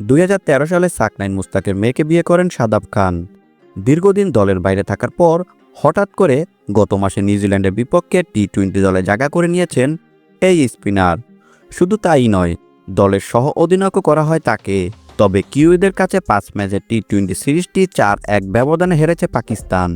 দুই হাজার তেরো সালে সাকনাইন মুস্তাকের মেয়েকে বিয়ে করেন সাদাব খান। দীর্ঘদিন দলের বাইরে থাকার পর হঠাৎ করে গত মাসে নিউজিল্যান্ডের বিপক্ষে টি টোয়েন্টি দলে জায়গা করে নিয়েছেন এই স্পিনার। শুধু তাই নয়, দলের সহ অধিনায়কও করা হয় তাকে। তবে কিউইদের কাছে পাঁচ ম্যাচের টি টোয়েন্টি সিরিজটি চার এক ব্যবধানে হেরেছে পাকিস্তান।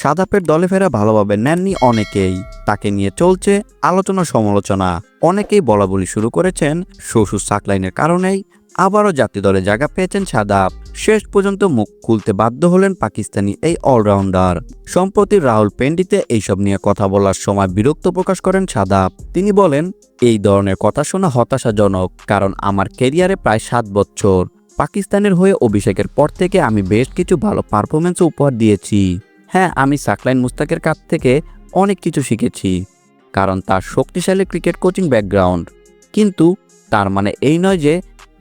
সাদাপের দলে ফেরা ভালোভাবে নেননি অনেকেই। তাকে নিয়ে চলছে আলোচনা সমালোচনা অনেকেই বলা বলি শুরু করেছেন শ্বশুর সাকলাইনের কারণেই আবারও জাতীয় দলে জায়গা পেয়েছেন সাদাব। শেষ পর্যন্ত মুখ খুলতে বাধ্য হলেন পাকিস্তানি এই অলরাউন্ডার। সম্প্রতি রাহুল পেন্ডিতে এইসব নিয়ে কথা বলার সময় বিরক্ত প্রকাশ করেন সাদাব। তিনি বলেন, এই ধরনের কথা শোনা হতাশাজনক, কারণ আমার কেরিয়ারে প্রায় সাত বছর। পাকিস্তানের হয়ে অভিষেকের পর থেকে আমি বেশ কিছু ভালো পারফরমেন্স উপহার দিয়েছি। হ্যাঁ আমি সাকলাইন মুস্তাকের কাছ থেকে অনেক কিছু শিখেছি, কারণ তার শক্তিশালী ক্রিকেট কোচিং ব্যাকগ্রাউন্ড। কিন্তু তার মানে এই নয় যে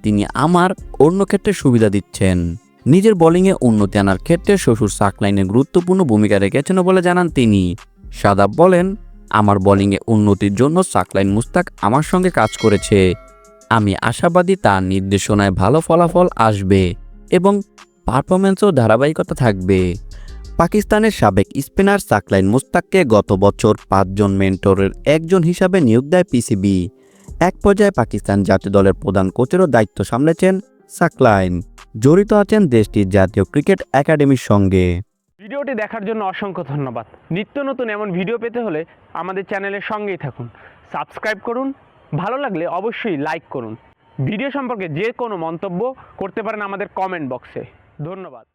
তিনি আমার অন্য ক্ষেত্রে সুবিধা দিচ্ছেন। নিজের বোলিংয়ে উন্নতি আনার ক্ষেত্রে শ্বশুর সাকলাইনে গুরুত্বপূর্ণ ভূমিকা রেখেছেন বলে জানান তিনি। সাদাব বলেন, আমার বোলিংয়ে উন্নতির জন্য সাকলাইন মুস্তাক আমার সঙ্গে কাজ করেছে। আমি আশাবাদী তার নির্দেশনায় ভালো ফলাফল আসবে এবং পারফরমেন্সও ধারাবাহিকতা থাকবে। পাকিস্তানের সাবেক স্পিনার সাকলাইন মুস্তাককে গত বছর পাঁচজন মেন্টরের একজন হিসাবে নিয়োগ দেয় পিসিবি। এক পর্যায়ে পাকিস্তান জাতীয় দলের প্রধান কোচেরও দায়িত্ব সামলেছেন সাকলাইন। জড়িত আছেন দেশটির জাতীয় ক্রিকেট একাডেমির সঙ্গে। ভিডিওটি দেখার জন্য অসংখ্য ধন্যবাদ। নিত্য নতুন এমন ভিডিও পেতে হলে আমাদের চ্যানেলের সঙ্গেই থাকুন। সাবস্ক্রাইব করুন, ভালো লাগলে অবশ্যই লাইক করুন। ভিডিও সম্পর্কে যে কোনো মন্তব্য করতে পারেন আমাদের কমেন্ট বক্সে। ধন্যবাদ।